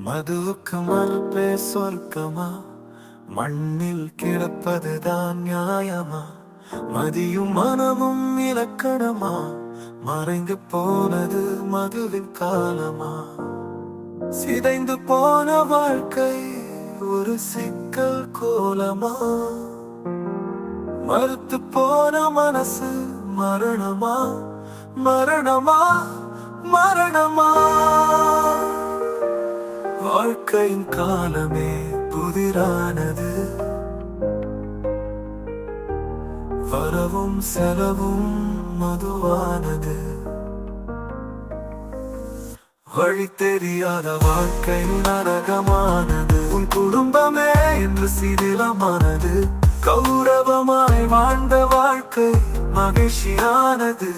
மதுவுக்கு மறுப்பே சொர்க்கமா? மண்ணில் கிடப்பதுதான் நியாயமா? மதியும் மனமும் இலக்கணமா? மறைந்து போனது மதுவின் காலமா? சிதைந்து போன வாழ்க்கை ஒரு சிக்கல் கோலமா? மறுத்து போன மனசு மரணமா? மரணமா? மரணமா? வாழ்க்கையின் காலமே புதிரானது. வரவும் செலவும் மதுவானது. வழி தெரியாத வாழ்க்கை நரகமானது. உன் குடும்பமே என்று சிதிலமானது. கௌரவமாய் வாழ்ந்த வாழ்க்கை மகிழ்ச்சியானது.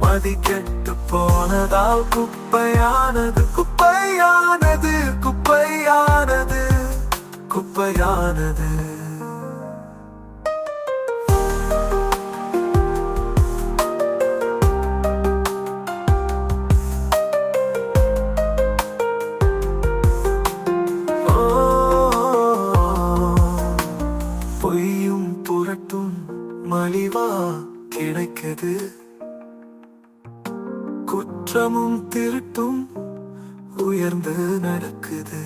மதிக்க போனதால் குப்பையானது குப்பையானது குப்பையானது குப்பையானது. பொய்யும் புரட்டும் மலிவா கிடைக்குது. குற்றமும் திருட்டும் உயர்ந்து நடக்குது.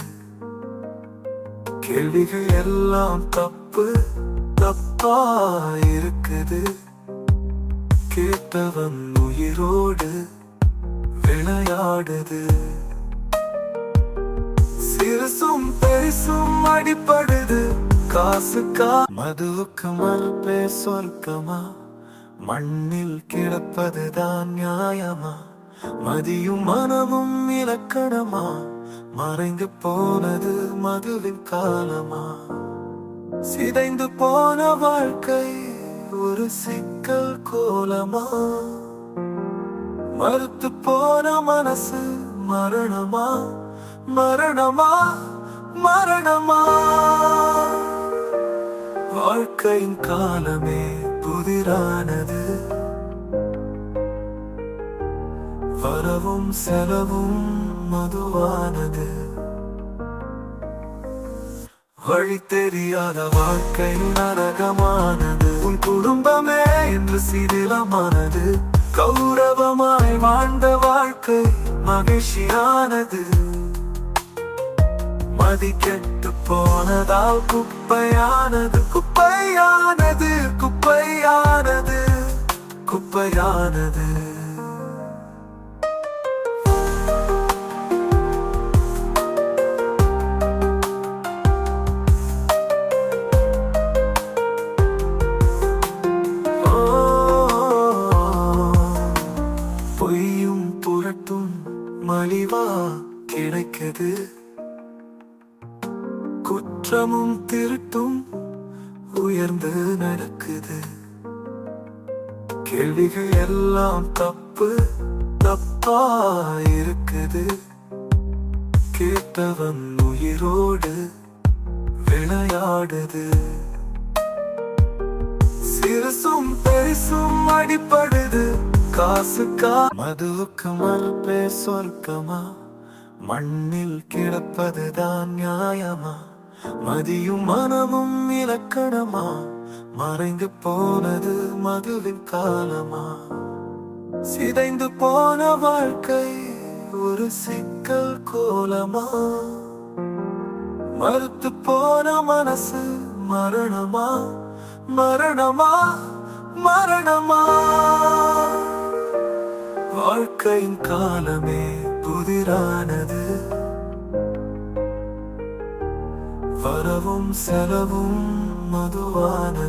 கேள்விகள் எல்லாம் தப்பு தப்பா இருக்குது. கேட்டவன் உயிரோடு விளையாடுது. சிறுசும் பெருசும் அடிப்படுது காசுக்கா மதுவுக்கு மறுப்பே சொர்க்கமா? மண்ணில் கிடப்பதுதான் நியாயமா? மதியும் மனமும் இலக்கணமா? மறைந்து போனது மதுவின் காலமா? சிதைந்து போன வாழ்க்கை ஒரு சிக்கல் கோலமா? மறுத்து போன மனசு மரணமா? மரணமா? மரணமா? வாழ்க்கையின் காலமே புதிரானது. வரவும் செலவும் மதுவானது. வழி தெரியாத வாழ்க்கை நரகமானது. உன் குடும்பமே என்று சிதிலமானது. கௌரவமாய் வாழ்ந்த வாழ்க்கை மகிழ்ச்சியானது. மதி கெட்டு போனதால் குப்பையானது. குப்பையானது குப்பையானது குப்பையானது. குற்றமும் திருட்டும் உயர்ந்து நடக்குது. கேள்விகள் எல்லாம் தப்பு தப்பா இருக்குது. கேட்டவன் உயிரோடு விளையாடுது. சிறுசும் பெருசும் அடிப்படுது காசுக்கா மதுவுக்கு மறுப்பே சொர்க்கமா? மண்ணில் கிடப்பதுதான் நியாயமா? மதியும் மனமும் இலக்கணமா? மறைந்து போனது மதுவின் காலமா? சிதைந்து போன வாழ்க்கை ஒரு சிக்கல் கோலமா? மறுத்து போன மனசு மரணமா? மரணமா? மரணமா? வாழ்க்கையின் காலமே புதிரானது. வரவும் செலவும் மதுவான